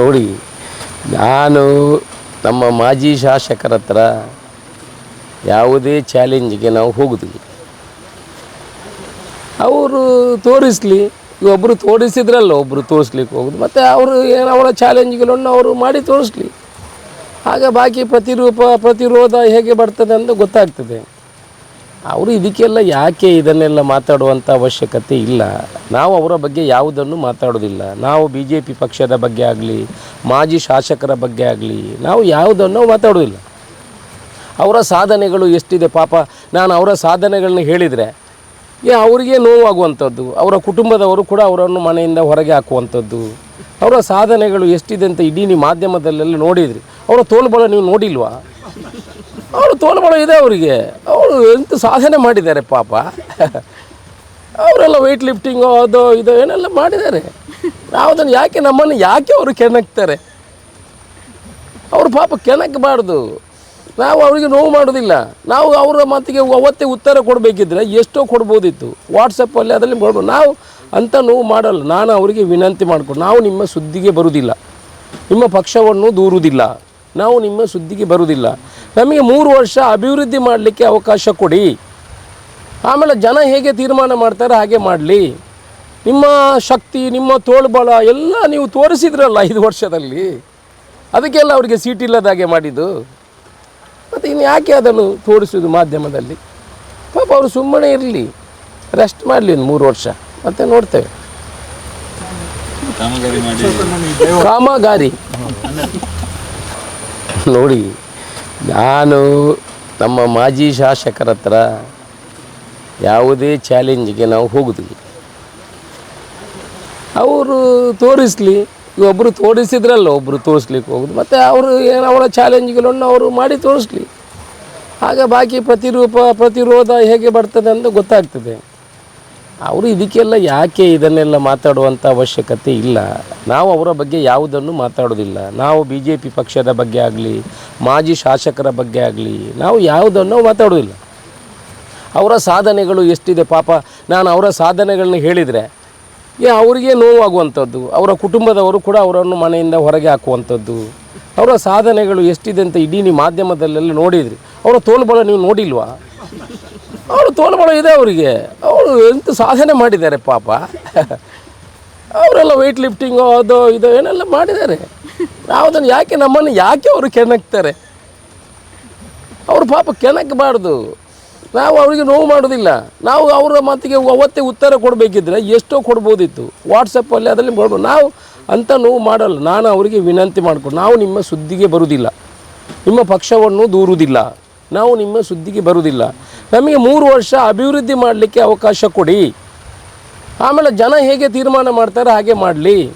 ನೋಡಿ, ನಾನು ನಮ್ಮ ಮಾಜಿ ಶಾಸಕರ ಹತ್ರ ಯಾವುದೇ ಚಾಲೆಂಜ್ಗೆ ನಾವು ಹೋಗುದಿಲ್ಲ. ಅವರು ತೋರಿಸಲಿ ಒಬ್ಬರು ತೋರಿಸಿದ್ರಲ್ಲ ಒಬ್ಬರು ತೋರಿಸ್ಲಿಕ್ಕೆ ಹೋಗುದು, ಮತ್ತು ಅವರು ಏನು ಅವರ ಚಾಲೆಂಜ್ಗಳನ್ನು ಅವರು ಮಾಡಿ ತೋರಿಸ್ಲಿ. ಆಗ ಬಾಕಿ ಪ್ರತಿರೂಪ, ಪ್ರತಿರೋಧ ಹೇಗೆ ಬರ್ತದೆ ಅಂತ ಗೊತ್ತಾಗ್ತದೆ. ಅವರು ಇದಕ್ಕೆಲ್ಲ ಯಾಕೆ ಇದನ್ನೆಲ್ಲ ಮಾತಾಡುವಂಥ ಅವಶ್ಯಕತೆ ಇಲ್ಲ. ನಾವು ಅವರ ಬಗ್ಗೆ ಯಾವುದನ್ನು ಮಾತಾಡೋದಿಲ್ಲ ನಾವು ಬಿ ಜೆ ಪಿ ಪಕ್ಷದ ಬಗ್ಗೆ ಆಗಲಿ, ಮಾಜಿ ಶಾಸಕರ ಬಗ್ಗೆ ಆಗಲಿ, ನಾವು ಯಾವುದನ್ನು ಮಾತಾಡೋದಿಲ್ಲ ಅವರ ಸಾಧನೆಗಳು ಎಷ್ಟಿದೆ ಪಾಪ, ನಾನು ಅವರ ಸಾಧನೆಗಳನ್ನ ಹೇಳಿದರೆ ಅವರಿಗೆ ನೋವಾಗುವಂಥದ್ದು, ಅವರ ಕುಟುಂಬದವರು ಕೂಡ ಅವರನ್ನು ಮನೆಯಿಂದ ಹೊರಗೆ ಹಾಕುವಂಥದ್ದು. ಅವರ ಸಾಧನೆಗಳು ಎಷ್ಟಿದೆ ಅಂತ ಇಡೀ ನೀವು ಮಾಧ್ಯಮದಲ್ಲೆಲ್ಲ ನೋಡಿದ್ರಿ. ಅವರ ತೋಲ್ಬಲ ನೀವು ನೋಡಿಲ್ವಾ? ಅವರು ತೋಳ್ಬಳ ಇದೆ ಅವರಿಗೆ. ಅವರು ಎಂತ ಸಾಧನೆ ಮಾಡಿದ್ದಾರೆ ಪಾಪ. ಅವರೆಲ್ಲ ವೆಯ್ಟ್ ಲಿಫ್ಟಿಂಗು ಅದು ಇದು ಏನೆಲ್ಲ ಮಾಡಿದ್ದಾರೆ. ನಾವು ಅದನ್ನು ಯಾಕೆ ನಮ್ಮನ್ನು ಯಾಕೆ ಅವರು ಕೆಣಕ್ತಾರೆ? ಅವರು ಪಾಪ ಕೆಣಕಬಾರ್ದು. ನಾವು ಅವರಿಗೆ ನೋವು ಮಾಡೋದಿಲ್ಲ ನಾವು ಅವರ ಮಾತಿಗೆ ಅವತ್ತೇ ಉತ್ತರ ಕೊಡಬೇಕಿದ್ರೆ ಎಷ್ಟೋ ಕೊಡ್ಬೋದಿತ್ತು. ವಾಟ್ಸಪ್ಪಲ್ಲಿ ಅದರಲ್ಲಿ ಕೊಡ್ಬೋದು ನಾವು ಅಂಥ ನೋವು ಮಾಡಲ್ಲ. ನಾನು ಅವರಿಗೆ ವಿನಂತಿ ಮಾಡಿಕೊಂಡು, ನಾವು ನಿಮ್ಮ ಸುದ್ದಿಗೆ ಬರುವುದಿಲ್ಲ. ನಿಮ್ಮ ಪಕ್ಷವನ್ನು ದೂರುವುದಿಲ್ಲ. ನಾವು ನಿಮ್ಮ ಸುದ್ದಿಗೆ ಬರುವುದಿಲ್ಲ. ನಮಗೆ ಮೂರು ವರ್ಷ ಅಭಿವೃದ್ಧಿ ಮಾಡಲಿಕ್ಕೆ ಅವಕಾಶ ಕೊಡಿ. ಆಮೇಲೆ ಜನ ಹೇಗೆ ತೀರ್ಮಾನ ಮಾಡ್ತಾರೆ ಹಾಗೆ ಮಾಡಲಿ. ನಿಮ್ಮ ಶಕ್ತಿ ನಿಮ್ಮ ತೋಳ್ಬಲ ಎಲ್ಲ ನೀವು ತೋರಿಸಿದ್ರಲ್ಲ ಐದು ವರ್ಷದಲ್ಲಿ. ಅದಕ್ಕೆಲ್ಲ ಅವರಿಗೆ ಸೀಟ್ ಇಲ್ಲದ ಹಾಗೆ ಮಾಡಿದ್ದು. ಮತ್ತು ಇನ್ನು ಯಾಕೆ ಅದನ್ನು ತೋರಿಸೋದು ಮಾಧ್ಯಮದಲ್ಲಿ? ಪಾಪ ಅವರು ಸುಮ್ಮನೆ ಇರಲಿ. ರೆಸ್ಟ್ ಮಾಡಲಿ ಒಂದು ಮೂರು ವರ್ಷ. ಮತ್ತೆ ನೋಡ್ತೇವೆ. ಕಾಮಗಾರಿ. ನೋಡಿ, ನಾನು ನಮ್ಮ ಮಾಜಿ ಶಾಸಕರ ಹತ್ರ ಯಾವುದೇ ಚಾಲೆಂಜ್ಗೆ ನಾವು ಹೋಗುದಿಲ್ಲ. ಅವರು ತೋರಿಸಲಿ ಒಬ್ಬರು ತೋರಿಸಿದ್ರಲ್ಲ ಒಬ್ಬರು ತೋರಿಸ್ಲಿಕ್ಕೆ ಹೋಗುದು, ಮತ್ತು ಅವರು ಏನು ಅವರ ಚಾಲೆಂಜ್ಗಳನ್ನು ಅವರು ಮಾಡಿ ತೋರಿಸ್ಲಿ. ಆಗ ಬಾಕಿ ಪ್ರತಿರೂಪ, ಪ್ರತಿರೋಧ ಹೇಗೆ ಬರ್ತದೆ ಅಂತ ಗೊತ್ತಾಗ್ತದೆ. ಅವರು ಇದಕ್ಕೆಲ್ಲ ಯಾಕೆ ಇದನ್ನೆಲ್ಲ ಮಾತಾಡುವಂಥ ಅವಶ್ಯಕತೆ ಇಲ್ಲ. ನಾವು ಅವರ ಬಗ್ಗೆ ಯಾವುದನ್ನು ಮಾತಾಡೋದಿಲ್ಲ ನಾವು ಬಿ ಜೆ ಪಿ ಪಕ್ಷದ ಬಗ್ಗೆ ಆಗಲಿ, ಮಾಜಿ ಶಾಸಕರ ಬಗ್ಗೆ ಆಗಲಿ, ನಾವು ಯಾವುದನ್ನು ಮಾತಾಡೋದಿಲ್ಲ ಅವರ ಸಾಧನೆಗಳು ಎಷ್ಟಿದೆ ಪಾಪ. ನಾನು ಅವರ ಸಾಧನೆಗಳನ್ನ ಹೇಳಿದರೆ, ಏ, ಅವರಿಗೆ ನೋವಾಗುವಂಥದ್ದು. ಅವರ ಕುಟುಂಬದವರು ಕೂಡ ಅವರನ್ನು ಮನೆಯಿಂದ ಹೊರಗೆ ಹಾಕುವಂಥದ್ದು. ಅವರ ಸಾಧನೆಗಳು ಎಷ್ಟಿದೆ ಅಂತ ಇಡೀ ನೀವು ಮಾಧ್ಯಮದಲ್ಲೆಲ್ಲ ನೋಡಿದ್ರಿ. ಅವರ ತೋಲ್ಬಲ ನೀವು ನೋಡಿಲ್ವಾ? ಅವರು ತೋಲ್ಬಳ ಇದೆ ಅವರಿಗೆ. ಅವರು ಎಂತ ಸಾಧನೆ ಮಾಡಿದ್ದಾರೆ ಪಾಪ. ಅವರೆಲ್ಲ ವೆಯ್ಟ್ ಲಿಫ್ಟಿಂಗು ಅದು ಇದು ಏನೆಲ್ಲ ಮಾಡಿದ್ದಾರೆ. ನಾವು ಅದನ್ನು ಯಾಕೆ ನಮ್ಮನ್ನು ಯಾಕೆ ಅವರು ಕೆಣಕ್ತಾರೆ? ಅವರು ಪಾಪ ಕೆಣಕಬಾರ್ದು. ನಾವು ಅವರಿಗೆ ನೋವು ಮಾಡೋದಿಲ್ಲ ನಾವು ಅವರ ಮಾತಿಗೆ ಅವತ್ತೇ ಉತ್ತರ ಕೊಡಬೇಕಿದ್ರೆ ಎಷ್ಟೋ ಕೊಡ್ಬೋದಿತ್ತು. ವಾಟ್ಸಪ್ಪಲ್ಲಿ ಅದರಲ್ಲಿ ಕೊಡ್ಬೋದು. ನಾವು ಅಂಥ ನೋವು ಮಾಡಲ್ಲ. ನಾನು ಅವರಿಗೆ ವಿನಂತಿ ಮಾಡಿಕೊಂಡು, ನಾವು ನಿಮ್ಮ ಸುದ್ದಿಗೆ ಬರುವುದಿಲ್ಲ. ನಿಮ್ಮ ಪಕ್ಷವನ್ನು ದೂರುವುದಿಲ್ಲ. ನಾವು ನಿಮ್ಮ ಸುದ್ದಿಗೆ ಬರುವುದಿಲ್ಲ. ನಮಗೆ ಮೂರು ವರ್ಷ ಅಭಿವೃದ್ಧಿ ಮಾಡಲಿಕ್ಕೆ ಅವಕಾಶ ಕೊಡಿ. ಆಮೇಲೆ ಜನ ಹೇಗೆ ತೀರ್ಮಾನ ಮಾಡ್ತಾರೆ ಹಾಗೆ ಮಾಡಲಿ.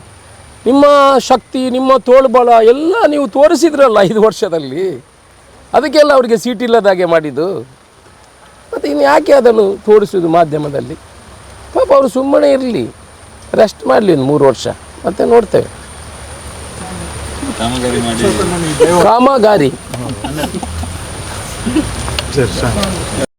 ನಿಮ್ಮ ಶಕ್ತಿ ನಿಮ್ಮ ತೋಳ್ಬಲ ಎಲ್ಲ ನೀವು ತೋರಿಸಿದ್ರಲ್ಲ ಐದು ವರ್ಷದಲ್ಲಿ. ಅದಕ್ಕೆಲ್ಲ ಅವರಿಗೆ ಸೀಟ್ ಇಲ್ಲದ ಹಾಗೆ ಮಾಡಿದ್ದು. ಮತ್ತು ಇನ್ನು ಯಾಕೆ ಅದನ್ನು ತೋರಿಸೋದು ಮಾಧ್ಯಮದಲ್ಲಿ? ಪಾಪ ಅವರು ಸುಮ್ಮನೆ ಇರಲಿ. ರೆಸ್ಟ್ ಮಾಡಲಿ ಒಂದು ಮೂರು ವರ್ಷ. ಮತ್ತೆ ನೋಡ್ತೇವೆ. ಕಾಮಗಾರಿ. ಮಾಡಿ ಕಾಮಗಾರಿ ಸರಿ ಸರಿ